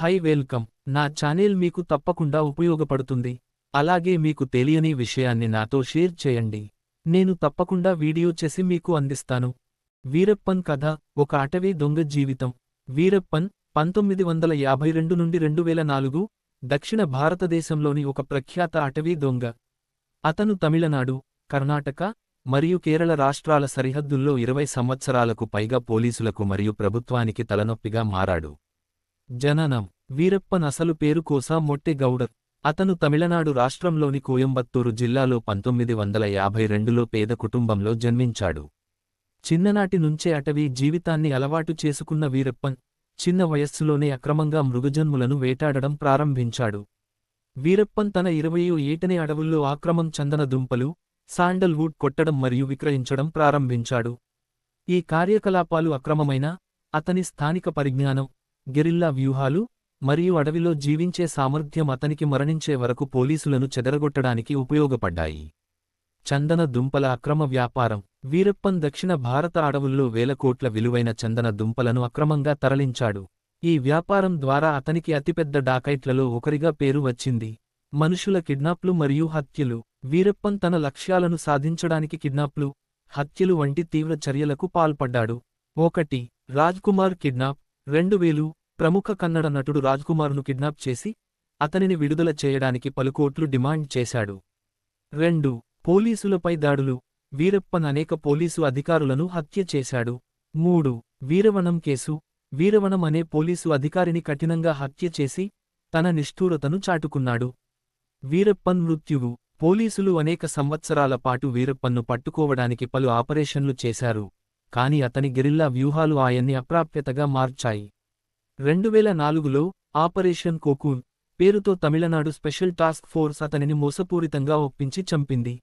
High welcome. నా channel మీకు తప్పకుండా ఉపయోగపడుతుంది. అలాగే మీకు తెలియని విషయాన్ని నాతో షేర్ చేయండి. నేను తప్పకుండా వీడియో చేసి మీకు అందిస్తాను. వీరప్పన్ కథ ఒక అటవీ దొంగ జీవితం. వీరప్పన్ పంతొమ్మిది వందల యాభై రెండు నుండి రెండు వేల నాలుగు దక్షిణ భారతదేశంలోని ఒక ప్రఖ్యాత అటవీ దొంగ. అతను తమిళనాడు కర్ణాటక మరియు కేరళ రాష్ట్రాల సరిహద్దుల్లో ఇరవై సంవత్సరాలకు పైగా పోలీసులకు మరియు ప్రభుత్వానికి తలనొప్పిగా మారాడు. జననం. వీరప్పన్ అసలు పేరు కోసా మొట్టె గౌడర్ అతను తమిళనాడు రాష్ట్రంలోని కోయంబత్తూరు జిల్లాలో పంతొమ్మిది వందల యాభై రెండులో పేద కుటుంబంలో జన్మించాడు. చిన్ననాటి నుంచే అటవీ జీవితాన్ని అలవాటు చేసుకున్న వీరప్పన్ చిన్న వయస్సులోనే అక్రమంగా మృగజన్ములను వేటాడడం ప్రారంభించాడు. వీరప్పన్ తన ఇరవయో ఏటనే అడవుల్లో ఆక్రమం చందన దుంపలు శాండల్వుడ్ కొట్టడం మరియు విక్రయించడం ప్రారంభించాడు. ఈ కార్యకలాపాలు అక్రమమైన అతని స్థానిక పరిజ్ఞానం గెరిల్లా వ్యూహాలు మరియు అడవిలో జీవించే సామర్థ్యం అతనికి మరణించే వరకు పోలీసులను చెదరగొట్టడానికి ఉపయోగపడ్డాయి. చందన దుంపల అక్రమ వ్యాపారం. వీరప్పన్ దక్షిణ భారత అడవుల్లో వేల కోట్ల విలువైన చందన దుంపలను అక్రమంగా తరలించాడు. ఈ వ్యాపారం ద్వారా అతనికి అతిపెద్ద డాకైట్లలో ఒకరిగా పేరు వచ్చింది. మనుషుల కిడ్నాప్లు మరియు హత్యలు. వీరప్పన్ తన లక్ష్యాలను సాధించడానికి కిడ్నాప్లు హత్యలు వంటి తీవ్ర చర్యలకు పాల్పడ్డాడు. ఒకటి రాజ్కుమార్ కిడ్నాప్. రెండు వేలు ప్రముఖ కన్నడ నటుడు రాజ్కుమార్ను కిడ్నాప్ చేసి అతనిని విడుదల చేయడానికి పలు కోట్లు డిమాండ్ చేశాడు. రెండు పోలీసులపై దాడులు. వీరప్పన్ అనేక పోలీసు అధికారులను హత్య చేశాడు. మూడు వీరవనం కేసు. వీరవనం అనే పోలీసు అధికారిని కఠినంగా హత్య చేసి తన నిష్ఠూరతను చాటుకున్నాడు. వీరప్పన్ మృత్యువు. పోలీసులు అనేక సంవత్సరాల పాటు వీరప్పన్ను పట్టుకోవడానికి పలు ఆపరేషన్లు చేశారు. కాని అతని గెరిల్లా వ్యూహాలు ఆయన్ని అప్రాప్యతగా మార్చాయి. రెండువేల నాలుగులో ఆపరేషన్ కోకూన్ పేరుతో తమిళనాడు స్పెషల్ టాస్క్ ఫోర్స్ అతనిని మోసపూరితంగా ఒప్పించి చంపింది.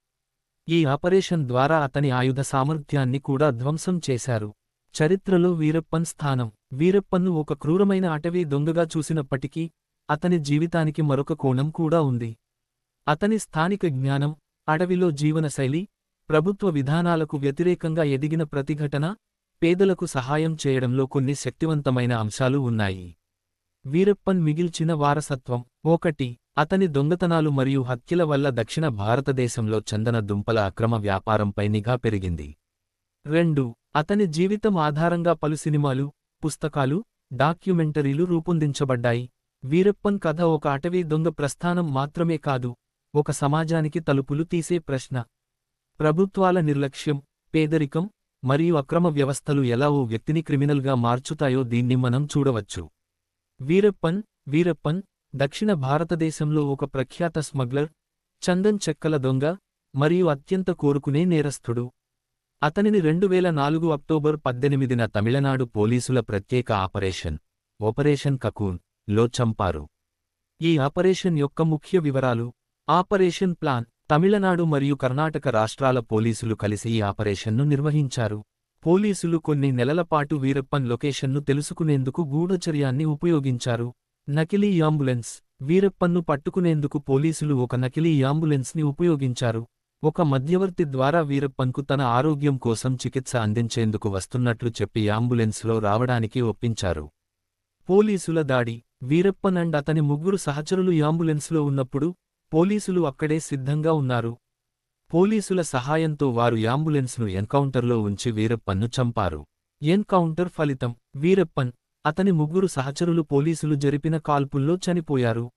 ఈ ఆపరేషన్ ద్వారా అతని ఆయుధ సామర్థ్యాన్ని కూడా ధ్వంసం చేశారు. చరిత్రలో వీరప్పన్ స్థానం. వీరప్పన్ను ఒక క్రూరమైన అటవీ దొంగగా చూసినప్పటికీ అతని జీవితానికి మరొక కోణం కూడా ఉంది. అతని స్థానిక జ్ఞానం అడవిలో జీవనశైలి ప్రభుత్వ విధానాలకు వ్యతిరేకంగా ఎదిగిన ప్రతిఘటన పేదలకు సహాయం చేయడంలో కొన్ని శక్తివంతమైన అంశాలు ఉన్నాయి. వీరప్పన్ మిగిల్చిన వారసత్వం ఒకటి అతని దొంగతనాలు మరియు హత్యల వల్ల దక్షిణ భారతదేశంలో చందన దుంపల అక్రమ వ్యాపారంపై నిఘా పెరిగింది. రెండు అతని జీవితం ఆధారంగా పలు సినిమాలు పుస్తకాలు డాక్యుమెంటరీలు రూపొందించబడ్డాయి. వీరప్పన్ కథ ఒక అటవీ దొంగ ప్రస్థానం మాత్రమే కాదు ఒక సమాజానికి తలుపులు తీసే ప్రశ్న. ప్రభుత్వాల నిర్లక్ష్యం పేదరికం మరియు అక్రమ వ్యవస్థలు ఎలా ఓ వ్యక్తిని క్రిమినల్గా మార్చుతాయో దీన్ని మనం చూడవచ్చు. వీరప్పన్ వీరప్పన్ దక్షిణ భారతదేశంలో ఒక ప్రఖ్యాత స్మగ్లర్ చందన్ చెక్కల దొంగ మరియు అత్యంత కోరుకునే నేరస్థుడు. అతనిని రెండువేల నాలుగు అక్టోబర్ పద్దెనిమిదిన తమిళనాడు పోలీసుల ప్రత్యేక ఆపరేషన్ ఆపరేషన్ కకూన్లో చంపారు. ఈ ఆపరేషన్ యొక్క ముఖ్య వివరాలు ఆపరేషన్ ప్లాన్ తమిళనాడు మరియు కర్ణాటక రాష్ట్రాల పోలీసులు కలిసి ఈ ఆపరేషన్ను నిర్వహించారు. పోలీసులు కొన్ని నెలలపాటు వీరప్పన్ లొకేషన్ను తెలుసుకునేందుకు గూఢచర్యాన్ని ఉపయోగించారు. నకిలీ యాంబులెన్స్ వీరప్పన్ను పట్టుకునేందుకు పోలీసులు ఒక నకిలీ యాంబులెన్స్ని ఉపయోగించారు. ఒక మధ్యవర్తి ద్వారా వీరప్పన్కు తన ఆరోగ్యం కోసం చికిత్స అందించేందుకు వస్తున్నట్లు చెప్పి యాంబులెన్స్లో రావడానికి ఒప్పించారు. పోలీసుల దాడి వీరప్పన్ అండ్ అతని ముగ్గురు సహచరులు యాంబులెన్స్లో ఉన్నప్పుడు పోలీసులు అక్కడే సిద్ధంగా ఉన్నారు. పోలీసుల సహాయంతో వారు యాంబులెన్స్ను ఎన్కౌంటర్లో ఉంచి వీరప్పన్ను చంపారు. ఎన్కౌంటర్ ఫలితం వీరప్పన్ అతని ముగ్గురు సహచరులు పోలీసులు జరిపిన కాల్పుల్లో చనిపోయారు.